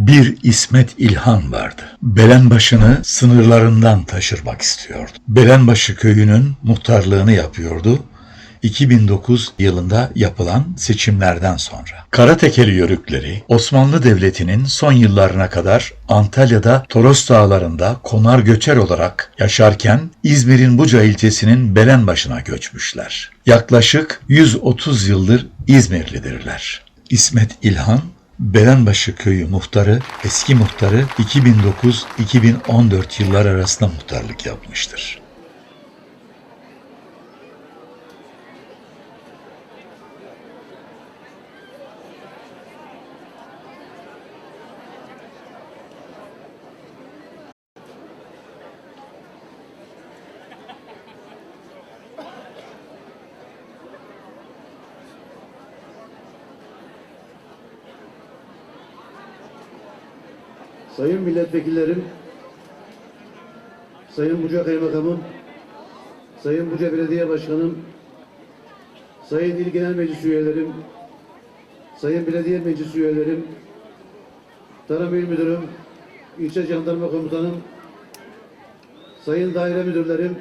Bir İsmet İlhan vardı. Belenbaşı'nı sınırlarından taşırmak istiyordu. Belenbaşı köyünün muhtarlığını yapıyordu. 2009 yılında yapılan seçimlerden sonra. Karatekeli yörükleri Osmanlı Devleti'nin son yıllarına kadar Antalya'da Toros Dağları'nda konar göçer olarak yaşarken İzmir'in Buca ilçesinin Belenbaşı'na göçmüşler. Yaklaşık 130 yıldır İzmirlidirler. İsmet İlhan Belenbaşı köyü muhtarı, eski muhtarı 2009-2014 yıllar arasında muhtarlık yapmıştır. Sayın milletvekillerim, Sayın Buca Kaymakamım, Sayın Buca Belediye Başkanım, Sayın İl Genel Meclis üyelerim, Sayın Belediye Meclis üyelerim, Tarım İl Müdürüm, İlçe Jandarma Komutanım, Sayın Daire Müdürlerim,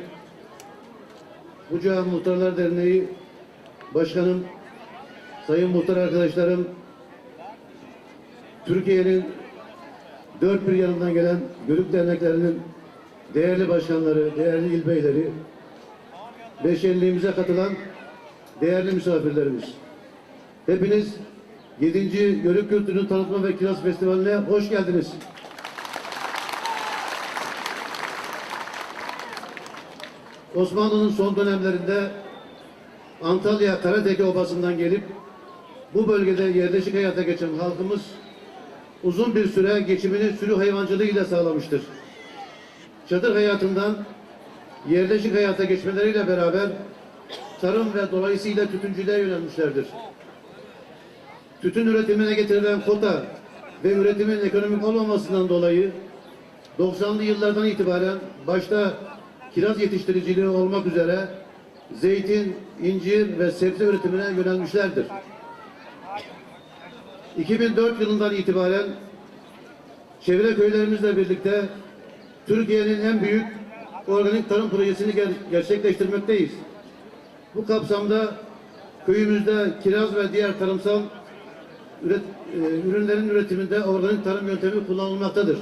Buca Muhtarlar Derneği Başkanım, Sayın Muhtar arkadaşlarım, Türkiye'nin dört bir yanından gelen Gölük derneklerinin değerli başkanları, değerli il beyleri, beşerliğimize katılan değerli misafirlerimiz. Hepiniz 7. Yörük Kültürünü Tanıtma ve Kiraz Festivali'ne hoş geldiniz. Osmanlı'nın son dönemlerinde Antalya Karateke Obası'ndan gelip bu bölgede yerleşik hayata geçen halkımız uzun bir süre geçimini sürü hayvancılığıyla sağlamıştır. Çadır hayatından yerleşik hayata geçmeleriyle beraber tarım ve dolayısıyla tütüncülüğe yönelmişlerdir. Tütün üretimine getirilen kota ve üretimin ekonomik olmamasından dolayı 90'lı yıllardan itibaren başta kiraz yetiştiriciliği olmak üzere zeytin, incir ve sebze üretimine yönelmişlerdir. 2004 yılından itibaren çevre köylerimizle birlikte Türkiye'nin en büyük organik tarım projesini ger- gerçekleştirmekteyiz. Bu kapsamda köyümüzde kiraz ve diğer tarımsal üret, e, ürünlerin üretiminde organik tarım yöntemi kullanılmaktadır.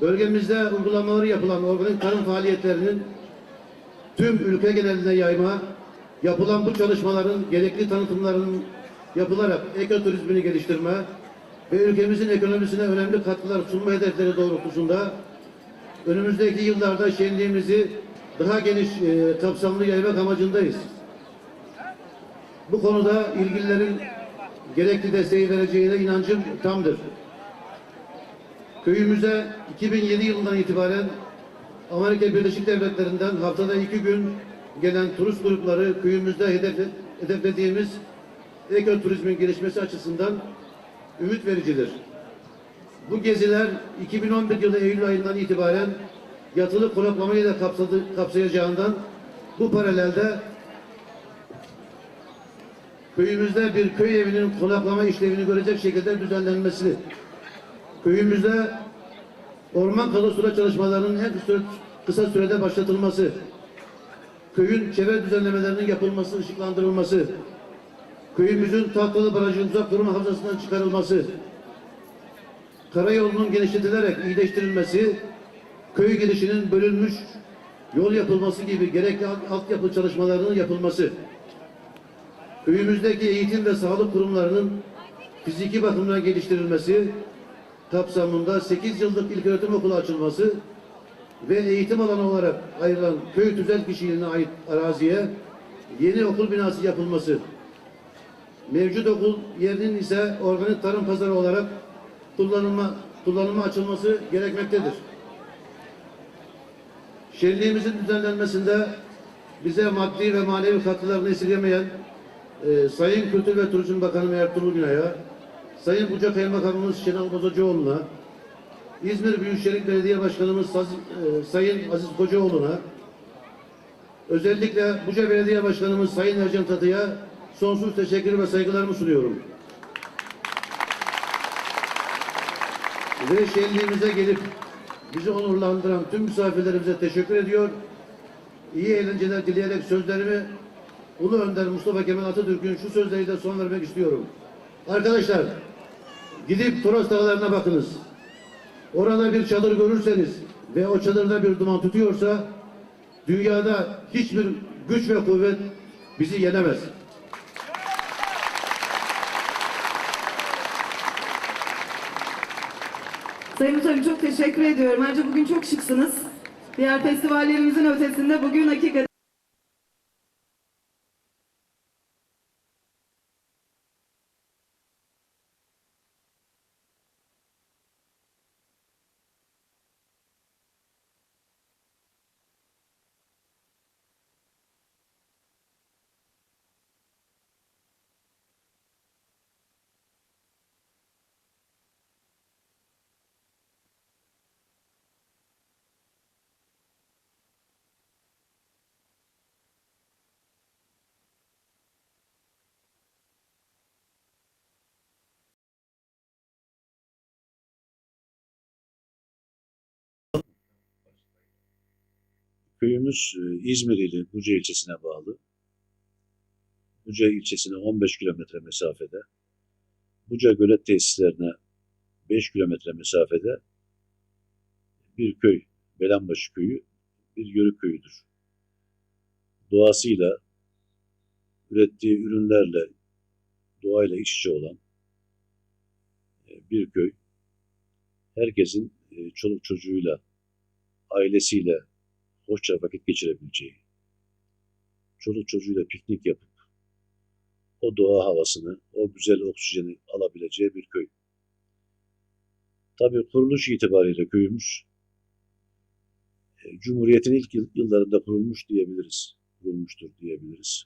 Bölgemizde uygulamaları yapılan organik tarım faaliyetlerinin tüm ülke genelinde yayma, yapılan bu çalışmaların gerekli tanıtımlarının yapılarak ekoturizmini geliştirme ve ülkemizin ekonomisine önemli katkılar sunma hedefleri doğrultusunda önümüzdeki yıllarda şenliğimizi daha geniş e, kapsamlı yaymak amacındayız. Bu konuda ilgililerin gerekli desteği vereceğine inancım tamdır. Köyümüze 2007 yılından itibaren Amerika Birleşik Devletleri'nden haftada iki gün gelen turist grupları köyümüzde hedef, hedeflediğimiz ekoturizmin gelişmesi açısından ümit vericidir. Bu geziler 2011 yılı Eylül ayından itibaren yatılı konaklamayı da kapsadı, kapsayacağından bu paralelde köyümüzde bir köy evinin konaklama işlevini görecek şekilde düzenlenmesi, köyümüzde orman kadastro çalışmalarının en kısa, kısa sürede başlatılması, köyün çevre düzenlemelerinin yapılması, ışıklandırılması, köyümüzün tahtalı barajın uzak durum havzasından çıkarılması, karayolunun genişletilerek iyileştirilmesi, köy girişinin bölünmüş yol yapılması gibi gerekli alt- altyapı çalışmalarının yapılması, köyümüzdeki eğitim ve sağlık kurumlarının fiziki bakımdan geliştirilmesi kapsamında 8 yıllık ilköğretim okulu açılması ve eğitim alanı olarak ayrılan köy tüzel kişiliğine ait araziye yeni okul binası yapılması, mevcut okul yerinin ise organik tarım pazarı olarak kullanılma, kullanıma açılması gerekmektedir. Şenliğimizin düzenlenmesinde bize maddi ve manevi katkılarını esirgemeyen e, Sayın Kültür ve Turizm Bakanı Ertuğrul Günay'a, Sayın Buca Kaymakamımız Şenol Bozacıoğlu'na, İzmir Büyükşehir Belediye Başkanımız e, Sayın Aziz Kocaoğlu'na, özellikle Buca Belediye Başkanımız Sayın Ercan Tatı'ya sonsuz teşekkür ve saygılarımı sunuyorum. ve şenliğimize gelip bizi onurlandıran tüm misafirlerimize teşekkür ediyor. İyi eğlenceler dileyerek sözlerimi Ulu Önder Mustafa Kemal Atatürk'ün şu sözleriyle son vermek istiyorum. Arkadaşlar gidip Toros Dağları'na bakınız. Orada bir çadır görürseniz ve o çadırda bir duman tutuyorsa dünyada hiçbir güç ve kuvvet bizi yenemez. Sayın Muhtarım çok teşekkür ediyorum. Ayrıca bugün çok şıksınız. Diğer festivallerimizin ötesinde bugün hakikaten Köyümüz e, İzmir ili Buca ilçesine bağlı. Buca ilçesine 15 kilometre mesafede. Buca gölet tesislerine 5 kilometre mesafede bir köy, Belenbaşı köyü, bir yörük köyüdür. Doğasıyla, ürettiği ürünlerle, doğayla iç içe olan e, bir köy. Herkesin e, çoluk çocuğuyla, ailesiyle, hoşça vakit geçirebileceği, çoluk çocuğuyla piknik yapıp o doğa havasını, o güzel oksijeni alabileceği bir köy. Tabii kuruluş itibariyle köyümüz e, Cumhuriyet'in ilk yıl- yıllarında kurulmuş diyebiliriz. Kurulmuştur diyebiliriz.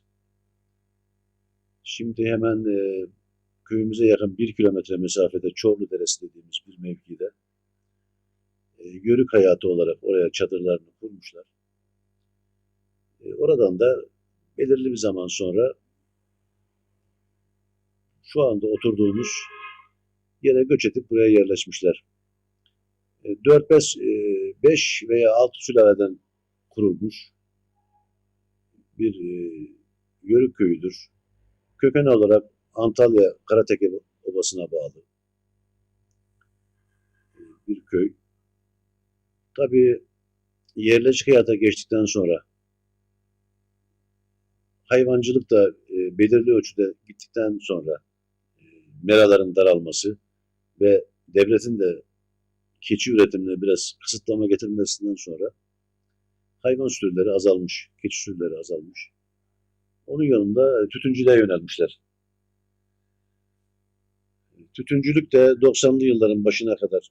Şimdi hemen e, köyümüze yakın bir kilometre mesafede Çorlu Deresi dediğimiz bir mevkide e, yörük hayatı olarak oraya çadırlarını kurmuşlar. E, oradan da belirli bir zaman sonra şu anda oturduğumuz yere göç edip buraya yerleşmişler. 4-5 5 veya 6 sülaleden kurulmuş bir e, yörük köyüdür. Köken olarak Antalya Karateke Obası'na bağlı e, bir köy. Tabii yerleşik hayata geçtikten sonra hayvancılık da e, belirli ölçüde gittikten sonra e, meraların daralması ve devletin de keçi üretimine biraz kısıtlama getirmesinden sonra hayvan sürüleri azalmış, keçi sürüleri azalmış. Onun yanında tütüncülüğe yönelmişler. Tütüncülük de 90'lı yılların başına kadar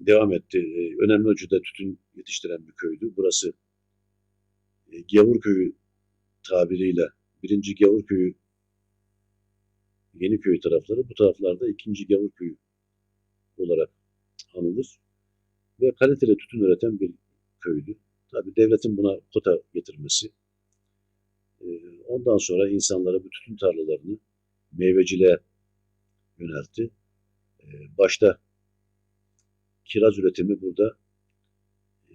devam etti. Ee, Önemli ölçüde tütün yetiştiren bir köydü. Burası e, Gavur Köyü tabiriyle birinci Gavur Köyü Yeniköy tarafları, bu taraflarda ikinci Gavur Köyü olarak anılır. Ve kaliteli tütün üreten bir köydü. Tabi devletin buna kota getirmesi. e, Ondan sonra insanlara bu tütün tarlalarını meyveciliğe yöneltti. E, Başta kiraz üretimi burada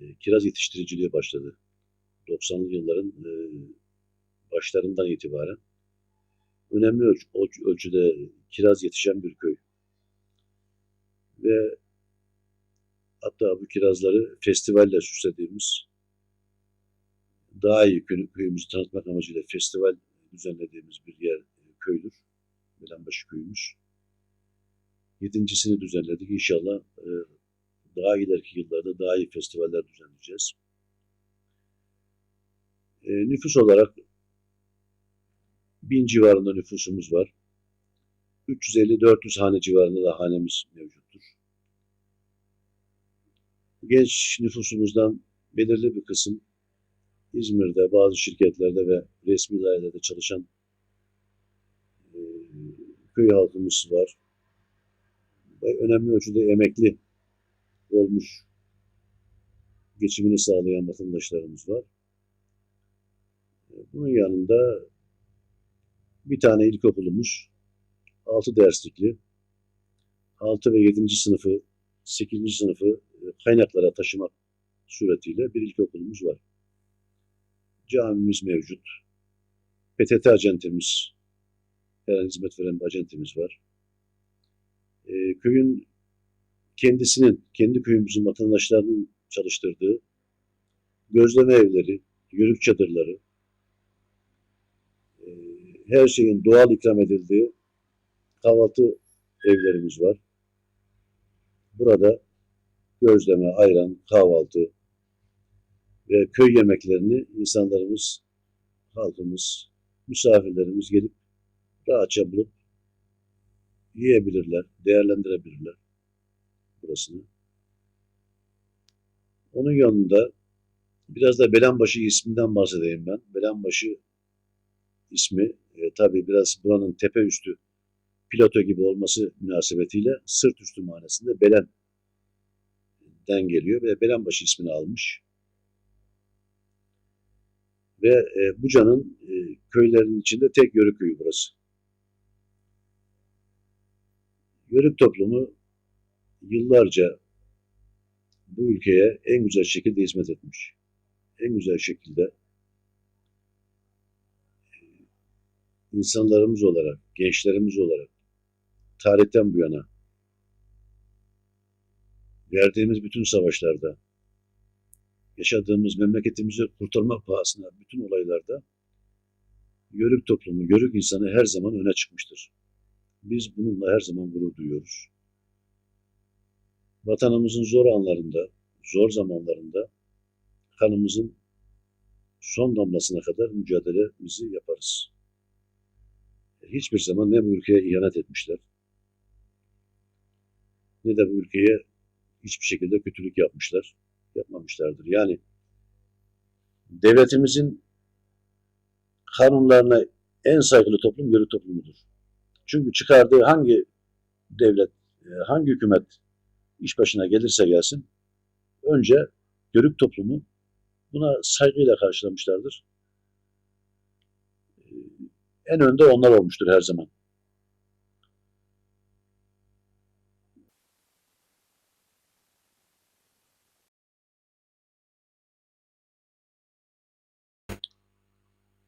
e, kiraz yetiştiriciliği başladı. 90'lı yılların e, başlarından itibaren önemli ölç- ölç- ölçüde kiraz yetişen bir köy. Ve hatta bu kirazları festivalle süslediğimiz daha iyi köyü- köyümüzü tanıtmak amacıyla festival düzenlediğimiz bir yer e, köydür. Belenbaşı köyümüz. Yedincisini düzenledik. İnşallah daha ileriki yıllarda daha iyi festivaller düzenleyeceğiz. E, nüfus olarak bin civarında nüfusumuz var. 350-400 hane civarında da hanemiz mevcuttur. Genç nüfusumuzdan belirli bir kısım İzmir'de bazı şirketlerde ve resmi dairelerde çalışan e, köy halkımız var. Ve önemli ölçüde emekli olmuş geçimini sağlayan vatandaşlarımız var. E, Bunun yanında bir tane ilkokulumuz, 6 derslikli, 6 ve 7. sınıfı 8. sınıfı e, kaynaklara taşımak suretiyle bir ilkokulumuz var. Camimiz mevcut. PTT acentemiz, her hizmet veren bir acentemiz var. E, köyün kendisinin, kendi köyümüzün vatandaşlarının çalıştırdığı gözleme evleri, yörük çadırları, e, her şeyin doğal ikram edildiği kahvaltı evlerimiz var. Burada gözleme, ayran, kahvaltı ve köy yemeklerini insanlarımız, halkımız, misafirlerimiz gelip rahatça bulup yiyebilirler, değerlendirebilirler burasını. Onun yanında biraz da Belenbaşı isminden bahsedeyim ben. Belenbaşı ismi e, tabii biraz buranın tepe üstü piloto gibi olması münasebetiyle sırt üstü manasında Belen'den geliyor ve Belenbaşı ismini almış. Ve e, Buca'nın e, köylerinin içinde tek yörük köyü burası. Yörük toplumu yıllarca bu ülkeye en güzel şekilde hizmet etmiş. En güzel şekilde e, insanlarımız olarak, gençlerimiz olarak tarihten bu yana verdiğimiz bütün savaşlarda, yaşadığımız memleketimizi kurtarmak pahasına bütün olaylarda yörük toplumu, yörük insanı her zaman öne çıkmıştır. Biz bununla her zaman gurur duyuyoruz. Vatanımızın zor anlarında, zor zamanlarında kanımızın son damlasına kadar mücadelemizi yaparız. Hiçbir zaman ne bu ülkeye ihanet etmişler, ne de bu ülkeye hiçbir şekilde kötülük yapmışlar, yapmamışlardır. Yani devletimizin kanunlarına en saygılı toplum yörük toplumudur. Çünkü çıkardığı hangi devlet, e, hangi hükümet iş başına gelirse gelsin, önce yörük toplumu buna saygıyla karşılamışlardır. E, En önde onlar olmuştur her zaman.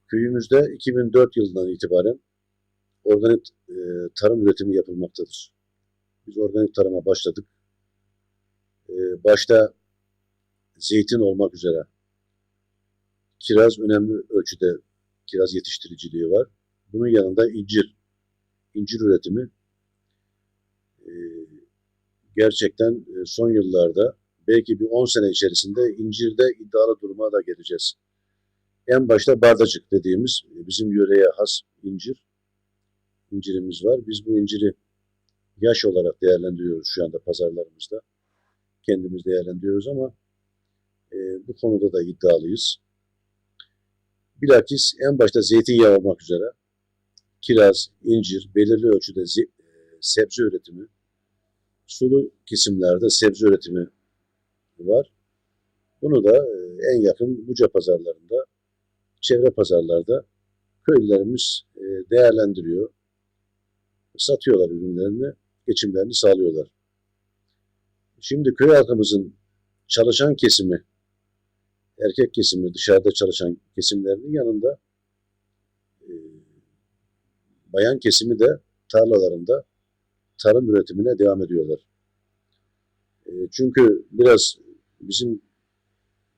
Köyümüzde 2004 yılından itibaren organik e, tarım üretimi yapılmaktadır. Biz organik tarıma başladık. E, başta zeytin olmak üzere kiraz önemli ölçüde kiraz yetiştiriciliği var. Bunun yanında incir, incir üretimi e, gerçekten e, son yıllarda belki bir 10 sene içerisinde incirde iddialı duruma da geleceğiz. En başta bardacık dediğimiz e, bizim yöreye has incir, incirimiz var. Biz bu inciri yaş olarak değerlendiriyoruz şu anda pazarlarımızda. Kendimiz değerlendiriyoruz ama e, bu konuda da iddialıyız. Bilakis en başta zeytinyağı olmak üzere kiraz, incir, belirli ölçüde e, sebze üretimi, sulu kesimlerde sebze üretimi var. Bunu da e, en yakın Buca pazarlarında, çevre pazarlarda köylülerimiz e, değerlendiriyor. Satıyorlar ürünlerini, geçimlerini sağlıyorlar. Şimdi köy halkımızın çalışan kesimi, erkek kesimi, dışarıda çalışan kesimlerinin yanında e, bayan kesimi de tarlalarında tarım üretimine devam ediyorlar. E, çünkü biraz bizim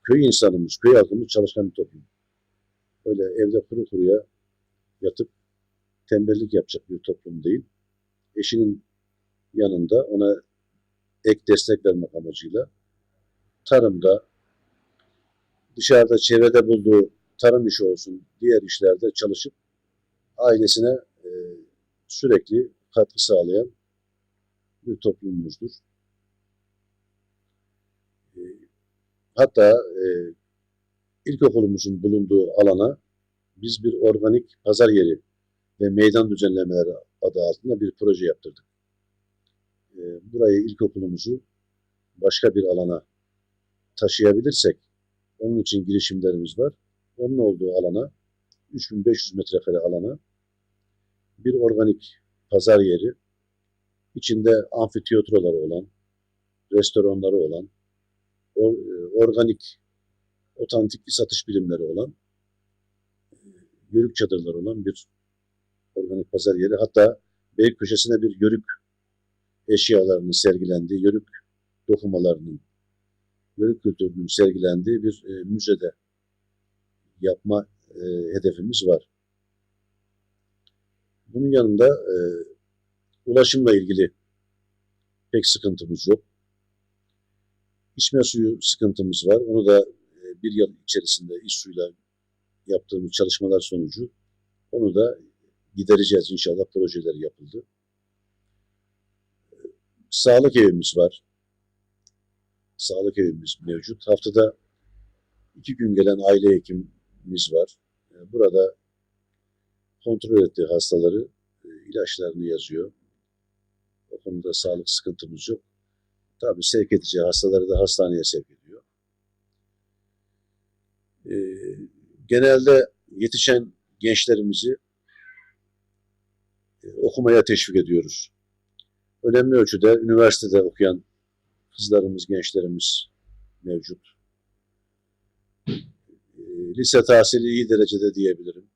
köy insanımız, köy halkımız çalışkan bir toplum. Öyle evde kuru kuruya yatıp tembellik yapacak bir toplum değil. Eşinin yanında ona ek destek vermek amacıyla tarımda, dışarıda çevrede bulduğu tarım işi olsun, diğer işlerde çalışıp ailesine e, sürekli katkı sağlayan bir toplumumuzdur. E, hatta e, ilkokulumuzun bulunduğu alana biz bir organik pazar yeri ve meydan düzenlemeleri adı altında bir proje yaptırdık. E, burayı ilkokulumuzu başka bir alana taşıyabilirsek onun için girişimlerimiz var. Onun olduğu alana 3500 metrekare alana bir organik pazar yeri içinde amfiteyatroları olan restoranları olan, or- e, organik, otantik bir satış birimleri olan, e, yörük çadırları olan bir organik pazar yeri. Hatta Beylik köşesine bir yörük eşyalarının sergilendiği, yörük dokumalarının, yörük kültürünün sergilendiği bir e, müzede yapma e, hedefimiz var. Bunun yanında e, ulaşımla ilgili pek sıkıntımız yok. İçme suyu sıkıntımız var. Onu da e, bir yıl içerisinde iş suyla yaptığımız çalışmalar sonucu onu da gidereceğiz inşallah projeler yapıldı. Sağlık evimiz var. Sağlık evimiz mevcut. Haftada iki gün gelen aile hekimimiz var. E, Burada kontrol ettiği hastaları e, ilaçlarını yazıyor. O konuda sağlık sıkıntımız yok. Tabii sevk edeceği hastaları da hastaneye sevk ediyor. E, genelde yetişen gençlerimizi e, okumaya teşvik ediyoruz. Önemli ölçüde üniversitede okuyan kızlarımız, gençlerimiz mevcut. E, lise tahsili iyi derecede diyebilirim.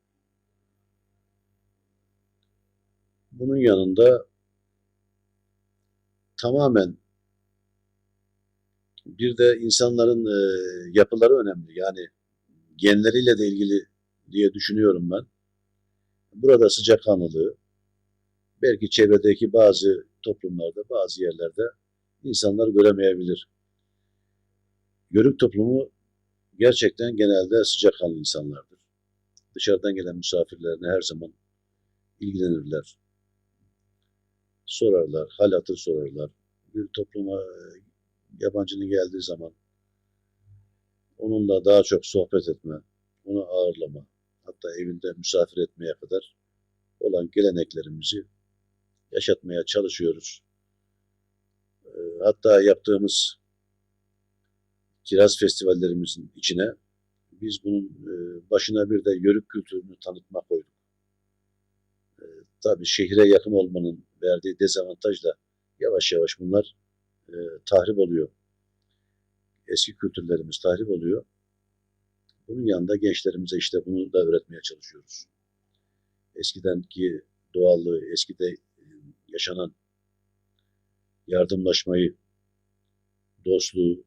Bunun yanında tamamen bir de insanların e, yapıları önemli. Yani genleriyle de ilgili diye düşünüyorum ben. Burada sıcakkanlılığı, belki çevredeki bazı toplumlarda, bazı yerlerde insanlar göremeyebilir. Yörük toplumu gerçekten genelde sıcakkanlı insanlardır. Dışarıdan gelen misafirlerine her zaman ilgilenirler. Sorarlar, hal hatır sorarlar. Bir topluma e, yabancının geldiği zaman onunla daha çok sohbet etme, onu ağırlama, hatta evinde misafir etmeye kadar olan geleneklerimizi yaşatmaya çalışıyoruz. E, Hatta yaptığımız kiraz festivallerimizin içine biz bunun e, başına bir de yörük kültürünü tanıtma koyduk. E, Tabii şehire yakın olmanın verdiği dezavantajla yavaş yavaş bunlar e, tahrip oluyor. Eski kültürlerimiz tahrip oluyor. Bunun yanında gençlerimize işte bunu da öğretmeye çalışıyoruz. Eskidenki doğallığı, eskide yaşanan yardımlaşmayı, dostluğu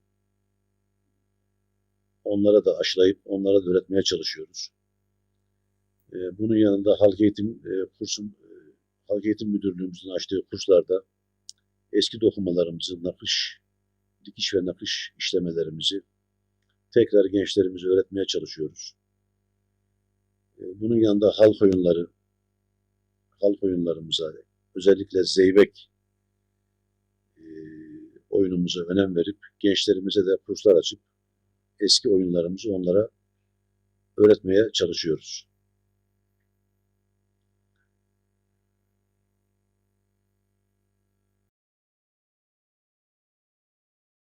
onlara da aşılayıp onlara da öğretmeye çalışıyoruz. E, Bunun yanında halk eğitim e, kursun, e, halk eğitim müdürlüğümüzün açtığı kurslarda eski dokumalarımızı, nakış, dikiş ve nakış işlemelerimizi tekrar gençlerimize öğretmeye çalışıyoruz. E, Bunun yanında halk oyunları, halk oyunlarımıza özellikle zeybek e, oyunumuza önem verip gençlerimize de kurslar açıp eski oyunlarımızı onlara öğretmeye çalışıyoruz.